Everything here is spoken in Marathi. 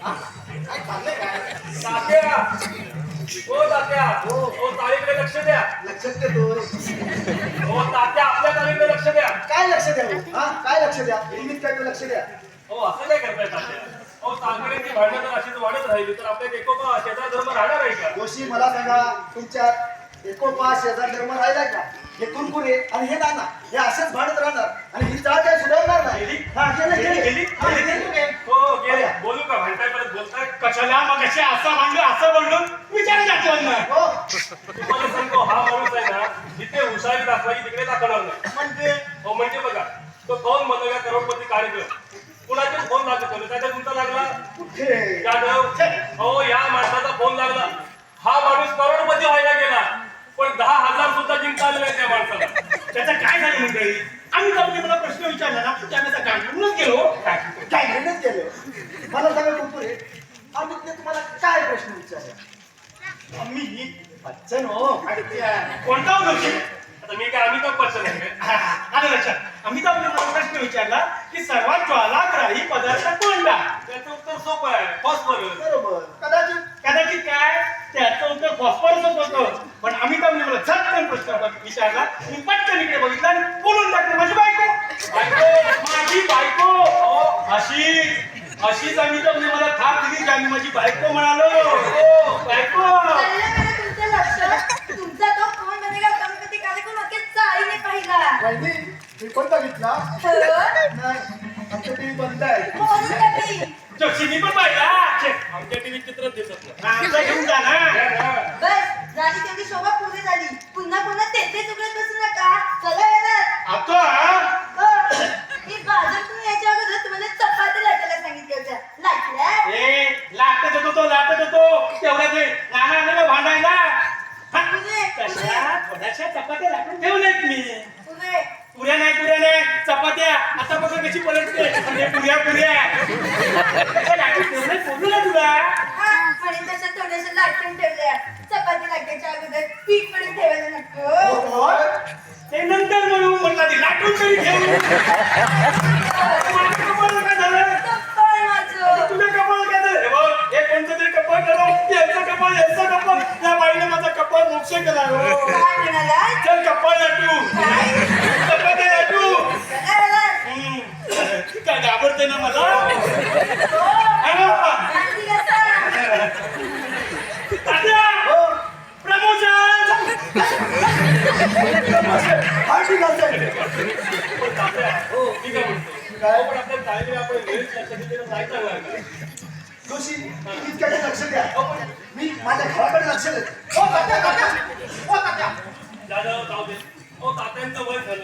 काय चाललंय काय तात्या हो तात्या हो. हो ताळीकडे लक्ष द्या लक्षात देतो हो तात्या आपल्या ताळीकडे लक्ष द्या काय लक्ष द्या हा काय लक्ष द्या नेहमीच काय लक्ष द्या हो असं काय करताय तात्या हो तालकड्यांची भांडणं जर अशीच वाढत राहिली तर आपल्या एकोपा शेजार धर्म राहणार आहे का जोशी मला सांगा तुमच्यात एकोपा शेजार धर्म राहिलाय का हे कुरकुरे आणि हे नाना हे असेच भांडत राहणार आणि ही चाळ काय सुधारणार नाही हा गेले गेली? गेले बोलू का भांडताय परत बोलताय कशाला मग असे असं म्हणलं असं म्हणलं विचार जातो हो. तुम्हाला सांगतो हा माणूस आहे ना जिथे हुशारी दाखवायची तिकडे दाखवणार नाही. म्हणजे? हो म्हणजे बघा तो दोन बनवल्या करोडपती कार्यक्रम. कुणाचे फोन लागत होते त्याच्या तुमचा लागला? जाधव. हो या माणसाचा फोन लागला. हा माणूस करोडपती व्हायला गेला. पण दहा हजार सुद्धा जिंकता आले नाही त्या माणसाला. त्याचं काय झालं मंडळी? आम्ही जाऊन मला प्रश्न विचारला ना त्याने त्या गांडूनच गेलो. काय? घेण्यात गेले. मला सांगा ते तुम्हाला काय प्रश्न विचारला? आम्ही बच्चन हो कोणता होतो आता मी काय अमिताभ बच्चन? आलं लक्षात. अमिताभने मला प्रश्न विचारला की सर्वात ज्वालाग्राही पदार्थ कोणता? त्याचं उत्तर सोपं आहे फॉस्फरस. बरोबर. कदाचित कदाचित काय? त्याचं उत्तर फॉस्फरसच होतं. पण अमिताभने मला झटकन प्रश्न विचारला. मी पटकन इकडे बघितलं आणि बोलून टाकलं. माझी बायको. बायको! माझी बायको. अहो, अशी अशीच अमिताभने मला थाप दिली. की आम्ही माझी बायको म्हणालो. हो, बायको. तुमचं लक्ष. तुमचा तो कोण बनेगा करोडपती कार्यक्रम अख्ख्या चाळीने पाहिला. वहिनी मी पण बघितला हो? नाही आमचं टीव्ही बंद आहे. म्हणून का मी जोशी मी पण पाहिला. आमच्या टीव्हीत चित्रच दिसत नाही. आमचा घेऊन जा ना. बस झाली शोभा पूर्ण झाली. पुन्हा पुन्हा तेच तेच उघडत बसू नका चला येणार आता हा? हो. मी बाजारातून यायच्या अगोदर तुम्हाला चपाती लाटायला सांगितल्या होत्या लाटल्या ए लाटत होतो तो लाटत होतो तेवढ्या ते नाना आलेलं भांडायला हा? पुरे कशा थोड्याशा चपात्या लाटून ठेवल्यात मी. पुऱ्या नाही पुऱ्या नाही. चपात्या. आता बघा कशी पलटते म्हणजे पुऱ्या पुऱ्या कशा लाटून ठेवल्यात बोलू ना तुला? हा आणि तशा थोड्याशा लाटून ठेवल्या. चपाती लाटायच्या अगोदर पीठ पण ठेवायला नको. हो, ते नंतर म्हणून म्हटलं ते. लाटून तरी ठेवू माझं कपाळ काय झालं? हे बघ हे कोणतं तरी कपाळ केलं यांचं कपाळ यांचं कपाळ. त्या बाईने मोक्ष केला हो काय म्हणाला चल कपाळ लाटू काय लाटू काय. काय घाबरते ना मला हो. हा. पण काय काय? पण आपण वेळेत लक्ष दिलेलं नाही चांगलं आहे का? जोशी इतक्याकडे लक्ष द्या. पण मी माझ्या घराकडे लक्ष देत. हो तात्या तात्या. हो तात्या. जाधव जाऊ दे. हो तात्यांचं वय झालं.